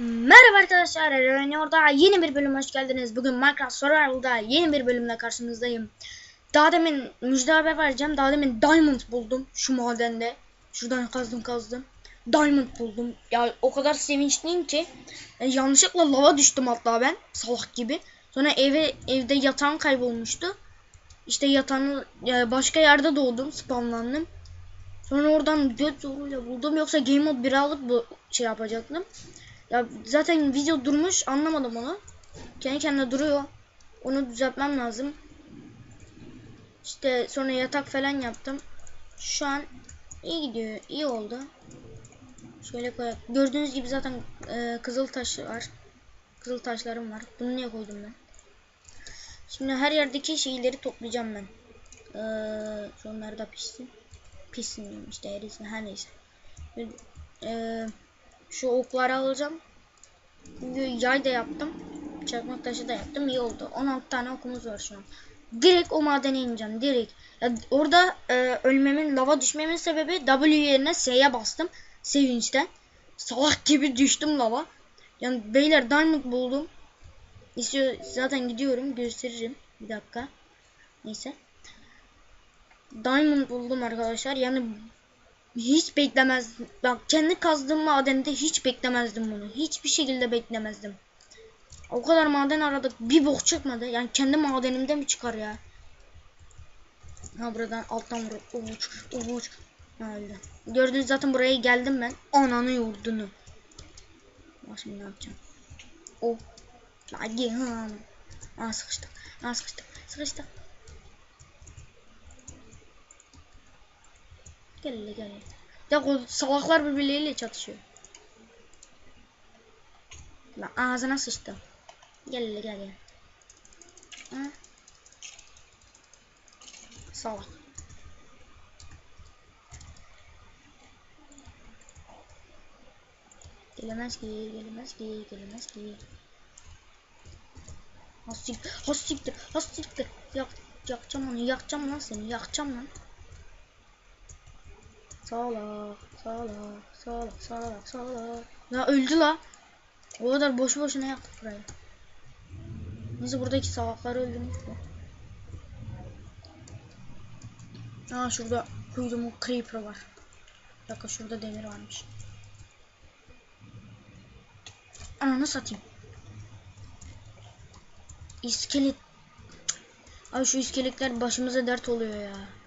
Merhaba arkadaşlar, Eren orada yeni bir bölüm hoş geldiniz. Bugün Minecraft Survival'da yeni bir bölümle karşınızdayım. Daha demin müjde haber vereceğim. Daha demin Diamond buldum şu madende. Şuradan kazdım kazdım. Diamond buldum. Ya o kadar sevinçliyim ki e, yanlışlıkla lava düştüm hatta ben salak gibi. Sonra eve evde yatağım kaybolmuştu. İşte yatağını e, başka yerde doğdum, spamlandım. Sonra oradan göt zoruyla buldum. Yoksa Game Mode 1'i alıp bu şey yapacaktım. Ya zaten video durmuş anlamadım onu. Kendi kendine duruyor. Onu düzeltmem lazım. İşte sonra yatak falan yaptım. Şu an iyi gidiyor. iyi oldu. Şöyle koy. Gördüğünüz gibi zaten e, kızıl taş var. Kızıl taşlarım var. Bunu niye koydum ben? Şimdi her yerdeki şeyleri toplayacağım ben. Ee, şunlar da pişsin. Pişsin işte erisin her neyse. Ee, şu okları alacağım. Çünkü yay da yaptım. Çakmak taşı da yaptım. iyi oldu. 16 tane okumuz var şu an. Direkt o madene ineceğim. Direkt. Ya orada e, ölmemin, lava düşmemin sebebi W yerine S'ye bastım. Sevinçten. Salak gibi düştüm lava. Yani beyler diamond buldum. İstiyor, zaten gidiyorum. Gösteririm. Bir dakika. Neyse. Diamond buldum arkadaşlar. Yani hiç beklemezdim. Bak kendi kazdığım madende hiç beklemezdim bunu. Hiçbir şekilde beklemezdim. O kadar maden aradık. Bir bok çıkmadı. Yani kendi madenimde mi çıkar ya? Ha buradan alttan vur. Uç, uç. Öyle. Gördünüz zaten buraya geldim ben. Ananı yurdunu. Bak şimdi ne yapacağım? O. Hadi ha. Sıkıştık. Aa sıkıştık. Sıkıştık. Gel hele gel. Ya o salaklar birbirleriyle çatışıyor. Lan ağzına sıçtı. Gel hele gel gel. Ha? Salak. Gelemez ki, gelemez ki, gelemez ki. Hastiktir, hastiktir, hastiktir. Yak, yakacağım onu, yakacağım lan seni, yakacağım lan. Salak, salak, salak, salak, salak. Ya öldü la. O kadar boş boşuna yaktık burayı. Neyse buradaki salaklar öldürmüş bu. Aa şurada kuyruğumun creeper var. Dakika şurada demir varmış. Ananı satayım. İskelet. Ay şu iskeletler başımıza dert oluyor ya.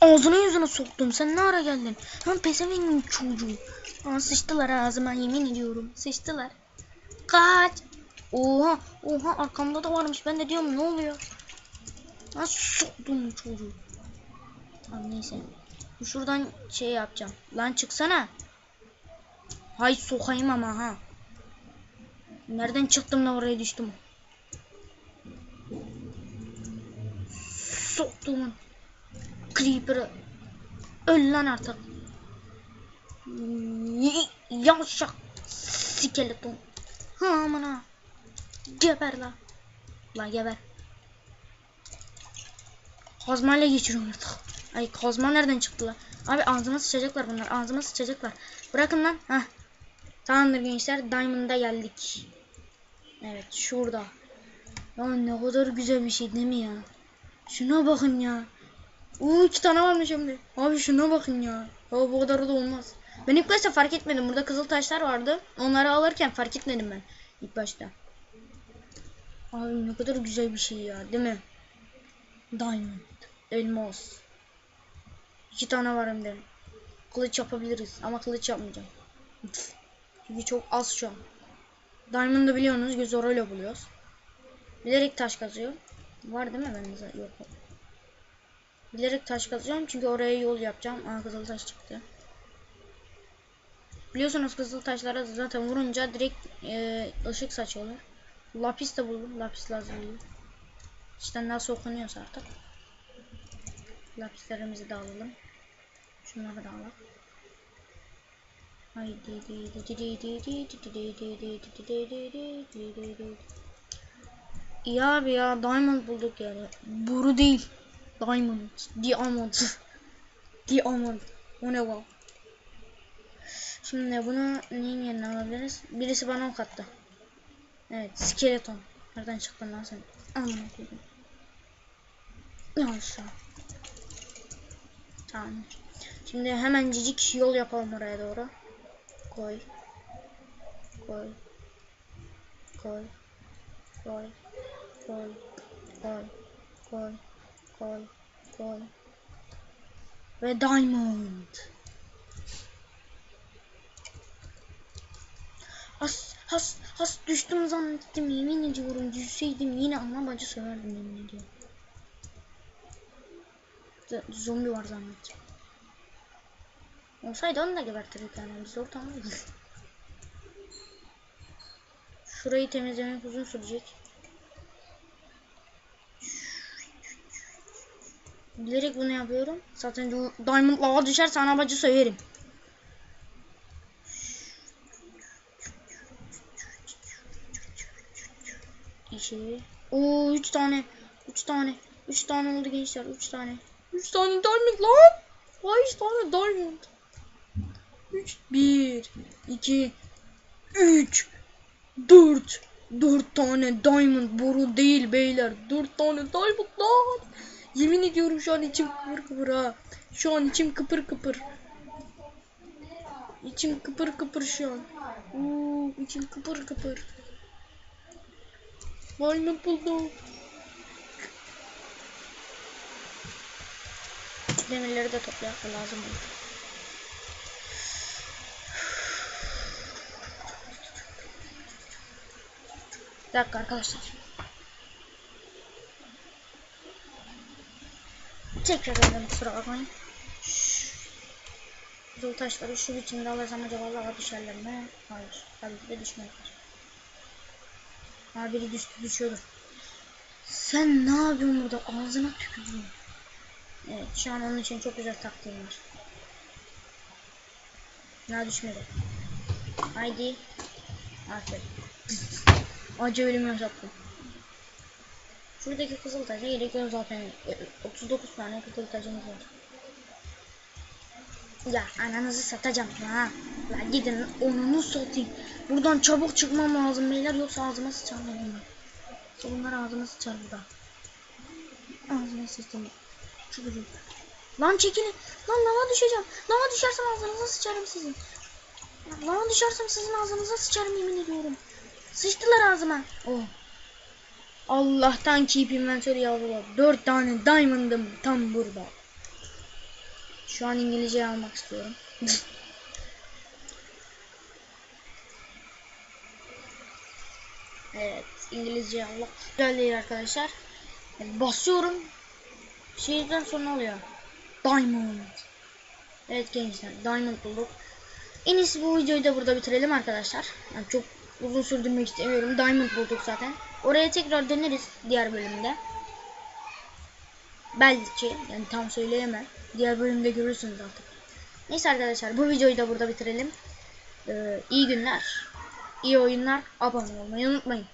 Ağzına yüzüne soktum. Sen ne ara geldin? Lan pezevenkin çocuğu. Aa, sıçtılar ağzıma yemin ediyorum. Sıçtılar. Kaç. Oha. Oha arkamda da varmış. Ben de diyorum ne oluyor? Lan soktum çocuğu. Tamam neyse. Şuradan şey yapacağım. Lan çıksana. Hay sokayım ama ha. Nereden çıktım da oraya düştüm. Soktumun. Creeper'ı. Öl lan artık. Yavşak. Skeleton. Ha amına. Geber la. La geber. Kazmayla geçiyorum artık. Ay kazma nereden çıktı la? Abi ağzıma sıçacaklar bunlar. Ağzıma sıçacaklar. Bırakın lan. Heh. Tamamdır gençler. Diamond'a geldik. Evet şurada. Ya ne kadar güzel bir şey değil mi ya? Şuna bakın ya. Oo iki tane varmış de. Abi şuna bakın ya. Ya bu kadar da olmaz. Ben ilk başta fark etmedim. Burada kızıl taşlar vardı. Onları alırken fark etmedim ben. ilk başta. Abi ne kadar güzel bir şey ya değil mi? Diamond. Elmas. İki tane var hem. Kılıç yapabiliriz ama kılıç yapmayacağım. Çünkü çok az şu an. Diamond'ı biliyorsunuz göz orayla buluyoruz. Bilerek taş kazıyor. Var değil mi bende? Yok. Bilerek taş kazıyorum çünkü oraya yol yapacağım. Aa kızıl taş çıktı. Biliyorsunuz kızıl taşlara zaten vurunca direkt e, ışık saçıyorlar. Lapis de buldum. Lapis lazım. İşte nasıl okunuyorsa artık. Lapislerimizi de alalım. Şunları da alalım. Haydi İyi abi ya diamond bulduk yani. Buru değil. Diamond. Diamond. Diamond. O ne bu? Şimdi bunu neyin yerine alabiliriz? Birisi bana ok attı. Evet, skeleton. Nereden çıktın lan sen? Aman koydum. Aşağı. Tamam. Şimdi hemen cicik yol yapalım oraya doğru. Koy. Koy. Koy. Koy. Koy. Koy. Koy. Koy. Koy. Ve diamond. Has has has düştüm zannettim yemin ediyorum düşseydim yine ana bacı söverdim yemin ediyorum. Z- Zombi var zannettim. Olsaydı onu da gebertirdik yani biz ortamdayız. Şurayı temizlemek uzun sürecek. Bilerek bunu yapıyorum. Zaten Diamond lava düşerse ana bacı söylerim. İşi. Oo 3 tane. 3 tane. 3 tane oldu gençler. 3 tane. 3 tane diamond lan. Vay 3 tane diamond. 3 1 2 3 4 4 tane diamond boru değil beyler. 4 tane diamond lan. Yemin ediyorum şu an içim kıpır kıpır ha. Şu an içim kıpır kıpır. İçim kıpır kıpır şu an. Oo, içim kıpır kıpır. Diamond buldum. Demirleri de toplayak da lazım olur. Bir dakika arkadaşlar. Tekrar ederim kusura bakmayın. Zul taşları şu biçimde alırsam acaba lava düşerler mi? Hayır. Tabii ki de düşmezler. Ha biri düştü düşüyordu. Sen ne yapıyorsun burada? Ağzına tükürdüm. Evet şu an onun için çok güzel taktiğim var. Daha düşmedi. Haydi. Aferin. Acı ölüm yaşattım. Şuradaki kızıl taca gerek yok zaten. E, 39 tane kızıl tacımız var. Ya ananızı satacağım ya. Ya gidin onunu satayım. Buradan çabuk çıkmam lazım beyler yoksa ağzıma sıçarlar bunlar. Bunlar ağzıma sıçar burada. Ağzıma sıçtım. Üzüldüm. Lan çekilin. Lan lava düşeceğim. Lava düşersem ağzınıza sıçarım sizin. Lava düşersem sizin ağzınıza sıçarım yemin ediyorum. Sıçtılar ağzıma. Oh. Allah'tan keep inventory yavrular. Dört tane diamond'ım tam burada. Şu an İngilizce almak istiyorum. evet İngilizce almak güzel değil arkadaşlar. Yani basıyorum. Şeyden sonra oluyor. Diamond. Evet gençler diamond bulduk. En iyisi bu videoyu da burada bitirelim arkadaşlar. Yani çok uzun sürdürmek istemiyorum. Diamond bulduk zaten. Oraya tekrar döneriz diğer bölümde. Belki yani tam söyleyemem. Diğer bölümde görürsünüz artık. Neyse arkadaşlar bu videoyu da burada bitirelim. Ee, iyi günler. iyi oyunlar. Abone olmayı unutmayın.